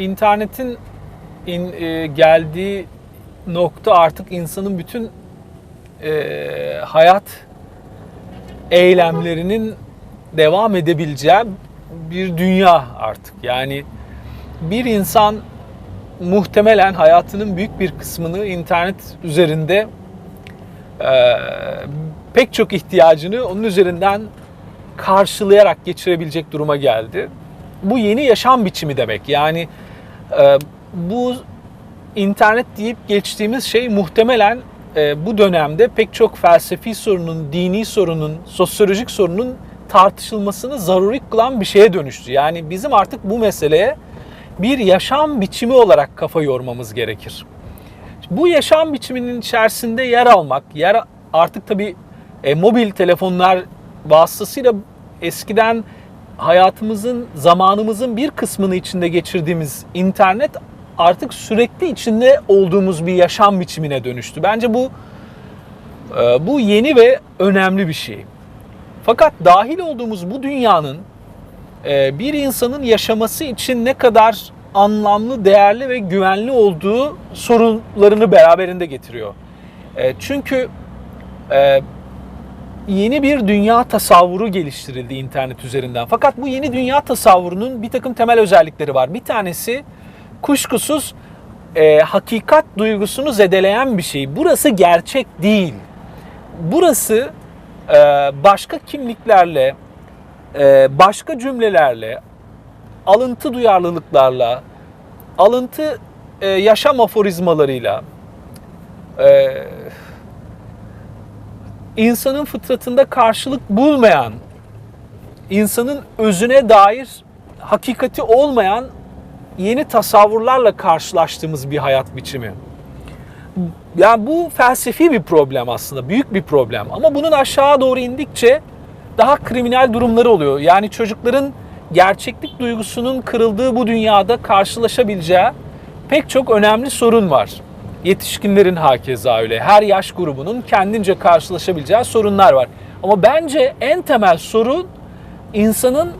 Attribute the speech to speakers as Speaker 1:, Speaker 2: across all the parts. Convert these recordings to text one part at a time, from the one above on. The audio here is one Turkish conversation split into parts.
Speaker 1: İnternetin in, e, geldiği nokta artık insanın bütün e, hayat eylemlerinin devam edebileceği bir dünya artık. Yani bir insan muhtemelen hayatının büyük bir kısmını internet üzerinde e, pek çok ihtiyacını onun üzerinden karşılayarak geçirebilecek duruma geldi. Bu yeni yaşam biçimi demek. Yani e, bu internet deyip geçtiğimiz şey muhtemelen e, bu dönemde pek çok felsefi sorunun, dini sorunun, sosyolojik sorunun tartışılmasını zaruri kılan bir şeye dönüştü. Yani bizim artık bu meseleye bir yaşam biçimi olarak kafa yormamız gerekir. Bu yaşam biçiminin içerisinde yer almak, yer artık tabii e, mobil telefonlar vasıtasıyla eskiden hayatımızın, zamanımızın bir kısmını içinde geçirdiğimiz internet artık sürekli içinde olduğumuz bir yaşam biçimine dönüştü. Bence bu e, bu yeni ve önemli bir şey. Fakat dahil olduğumuz bu dünyanın e, bir insanın yaşaması için ne kadar anlamlı, değerli ve güvenli olduğu sorunlarını beraberinde getiriyor. E, çünkü yeni bir dünya tasavvuru geliştirildi internet üzerinden. Fakat bu yeni dünya tasavvurunun bir takım temel özellikleri var. Bir tanesi kuşkusuz e, hakikat duygusunu zedeleyen bir şey. Burası gerçek değil. Burası e, başka kimliklerle, e, başka cümlelerle, alıntı duyarlılıklarla, alıntı e, yaşam aforizmalarıyla, e, insanın fıtratında karşılık bulmayan, insanın özüne dair hakikati olmayan yeni tasavvurlarla karşılaştığımız bir hayat biçimi. Yani bu felsefi bir problem aslında, büyük bir problem. Ama bunun aşağı doğru indikçe daha kriminal durumları oluyor. Yani çocukların gerçeklik duygusunun kırıldığı bu dünyada karşılaşabileceği pek çok önemli sorun var. Yetişkinlerin hakeza öyle. Her yaş grubunun kendince karşılaşabileceği sorunlar var. Ama bence en temel sorun insanın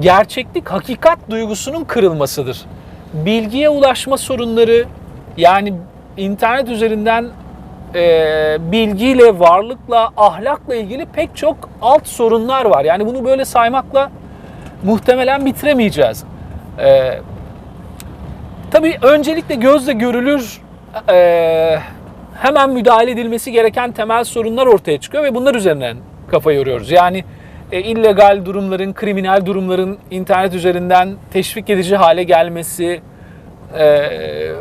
Speaker 1: gerçeklik, hakikat duygusunun kırılmasıdır. Bilgiye ulaşma sorunları, yani internet üzerinden e, bilgiyle, varlıkla, ahlakla ilgili pek çok alt sorunlar var. Yani bunu böyle saymakla muhtemelen bitiremeyeceğiz. E, tabii öncelikle gözle görülür e, hemen müdahale edilmesi gereken temel sorunlar ortaya çıkıyor ve bunlar üzerinden kafa yoruyoruz. Yani e, illegal durumların, kriminal durumların internet üzerinden teşvik edici hale gelmesi, e,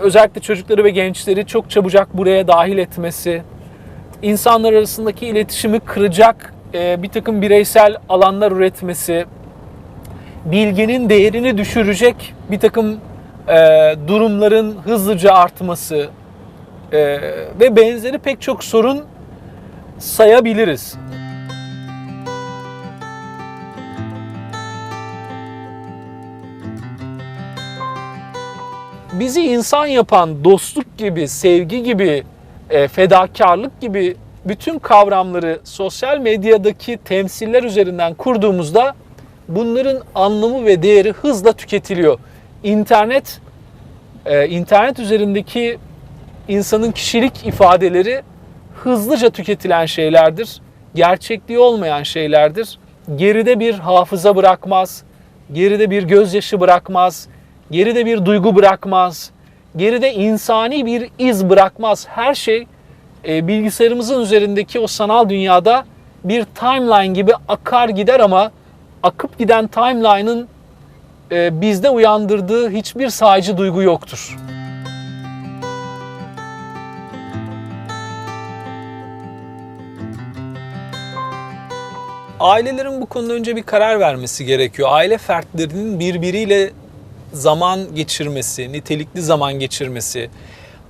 Speaker 1: özellikle çocukları ve gençleri çok çabucak buraya dahil etmesi, insanlar arasındaki iletişimi kıracak e, bir takım bireysel alanlar üretmesi, bilginin değerini düşürecek bir takım e, durumların hızlıca artması e, ve benzeri pek çok sorun sayabiliriz. bizi insan yapan dostluk gibi, sevgi gibi, e, fedakarlık gibi bütün kavramları sosyal medyadaki temsiller üzerinden kurduğumuzda bunların anlamı ve değeri hızla tüketiliyor. İnternet, e, internet üzerindeki insanın kişilik ifadeleri hızlıca tüketilen şeylerdir. Gerçekliği olmayan şeylerdir. Geride bir hafıza bırakmaz, geride bir gözyaşı bırakmaz, geride bir duygu bırakmaz, geride insani bir iz bırakmaz. Her şey e, bilgisayarımızın üzerindeki o sanal dünyada bir timeline gibi akar gider ama akıp giden timeline'ın e, bizde uyandırdığı hiçbir sadece duygu yoktur. Ailelerin bu konuda önce bir karar vermesi gerekiyor. Aile fertlerinin birbiriyle zaman geçirmesi, nitelikli zaman geçirmesi,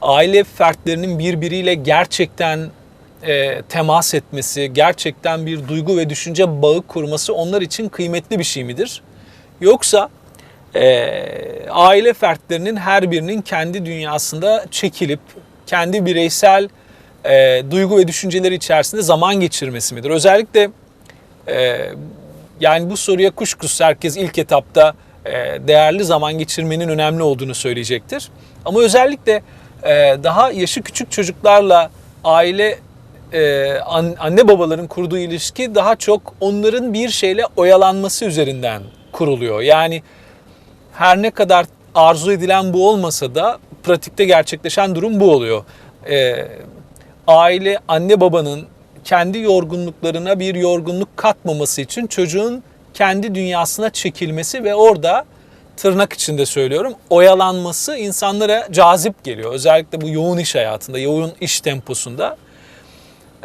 Speaker 1: aile fertlerinin birbiriyle gerçekten e, temas etmesi, gerçekten bir duygu ve düşünce bağı kurması onlar için kıymetli bir şey midir? Yoksa e, aile fertlerinin her birinin kendi dünyasında çekilip kendi bireysel e, duygu ve düşünceleri içerisinde zaman geçirmesi midir? Özellikle e, yani bu soruya kuşkusuz herkes ilk etapta e, değerli zaman geçirmenin önemli olduğunu söyleyecektir. Ama özellikle e, daha yaşı küçük çocuklarla aile e, an- anne babaların kurduğu ilişki daha çok onların bir şeyle oyalanması üzerinden kuruluyor. Yani her ne kadar arzu edilen bu olmasa da pratikte gerçekleşen durum bu oluyor. Ee, aile, anne babanın kendi yorgunluklarına bir yorgunluk katmaması için çocuğun kendi dünyasına çekilmesi ve orada tırnak içinde söylüyorum oyalanması insanlara cazip geliyor. Özellikle bu yoğun iş hayatında, yoğun iş temposunda.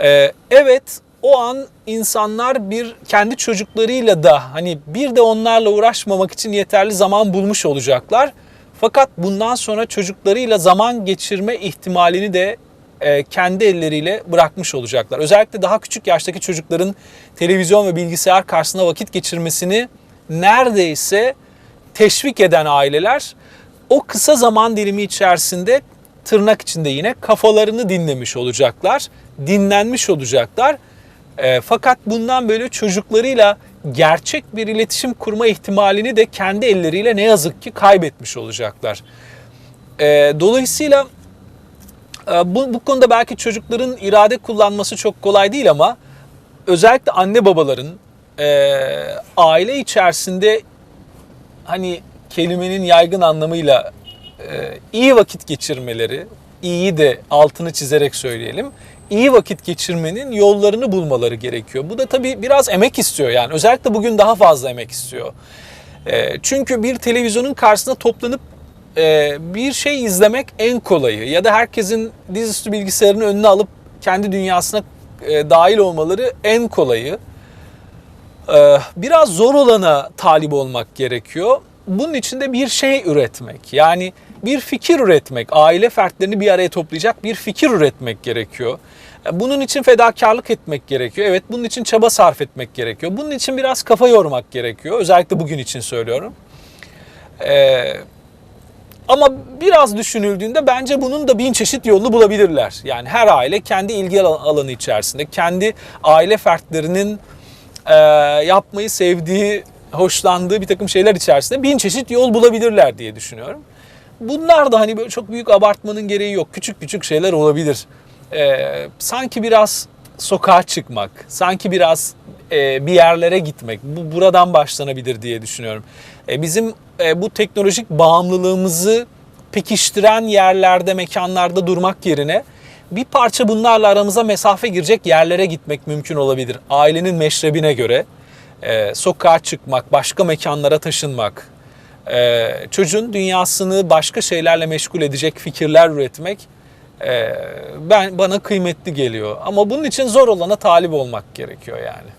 Speaker 1: Ee, evet o an insanlar bir kendi çocuklarıyla da hani bir de onlarla uğraşmamak için yeterli zaman bulmuş olacaklar. Fakat bundan sonra çocuklarıyla zaman geçirme ihtimalini de e, kendi elleriyle bırakmış olacaklar. Özellikle daha küçük yaştaki çocukların televizyon ve bilgisayar karşısında vakit geçirmesini neredeyse teşvik eden aileler o kısa zaman dilimi içerisinde tırnak içinde yine kafalarını dinlemiş olacaklar, dinlenmiş olacaklar. E, fakat bundan böyle çocuklarıyla gerçek bir iletişim kurma ihtimalini de kendi elleriyle ne yazık ki kaybetmiş olacaklar. E, dolayısıyla bu, bu konuda belki çocukların irade kullanması çok kolay değil ama özellikle anne babaların e, aile içerisinde hani kelimenin yaygın anlamıyla e, iyi vakit geçirmeleri, iyi de altını çizerek söyleyelim, iyi vakit geçirmenin yollarını bulmaları gerekiyor. Bu da tabii biraz emek istiyor yani. Özellikle bugün daha fazla emek istiyor. E, çünkü bir televizyonun karşısında toplanıp e, bir şey izlemek en kolayı ya da herkesin dizüstü bilgisayarını önüne alıp kendi dünyasına e, dahil olmaları en kolayı. Ee, biraz zor olana talip olmak gerekiyor. Bunun için de bir şey üretmek. Yani bir fikir üretmek, aile fertlerini bir araya toplayacak bir fikir üretmek gerekiyor. E, Bunun için fedakarlık etmek gerekiyor. Evet bunun için çaba sarf etmek gerekiyor. Bunun için biraz kafa yormak gerekiyor. Özellikle bugün için söylüyorum. Ee, ama biraz düşünüldüğünde bence bunun da bin çeşit yolunu bulabilirler. Yani her aile kendi ilgi al- alanı içerisinde, kendi aile fertlerinin e, yapmayı sevdiği, hoşlandığı bir takım şeyler içerisinde bin çeşit yol bulabilirler diye düşünüyorum. Bunlar da hani böyle çok büyük abartmanın gereği yok. Küçük küçük şeyler olabilir. E, sanki biraz sokağa çıkmak, sanki biraz e, bir yerlere gitmek, bu buradan başlanabilir diye düşünüyorum. E, bizim e, bu teknolojik bağımlılığımızı pekiştiren yerlerde, mekanlarda durmak yerine bir parça bunlarla aramıza mesafe girecek yerlere gitmek mümkün olabilir. Ailenin meşrebine göre e, sokağa çıkmak, başka mekanlara taşınmak, e, çocuğun dünyasını başka şeylerle meşgul edecek fikirler üretmek ben bana kıymetli geliyor. Ama bunun için zor olana talip olmak gerekiyor yani.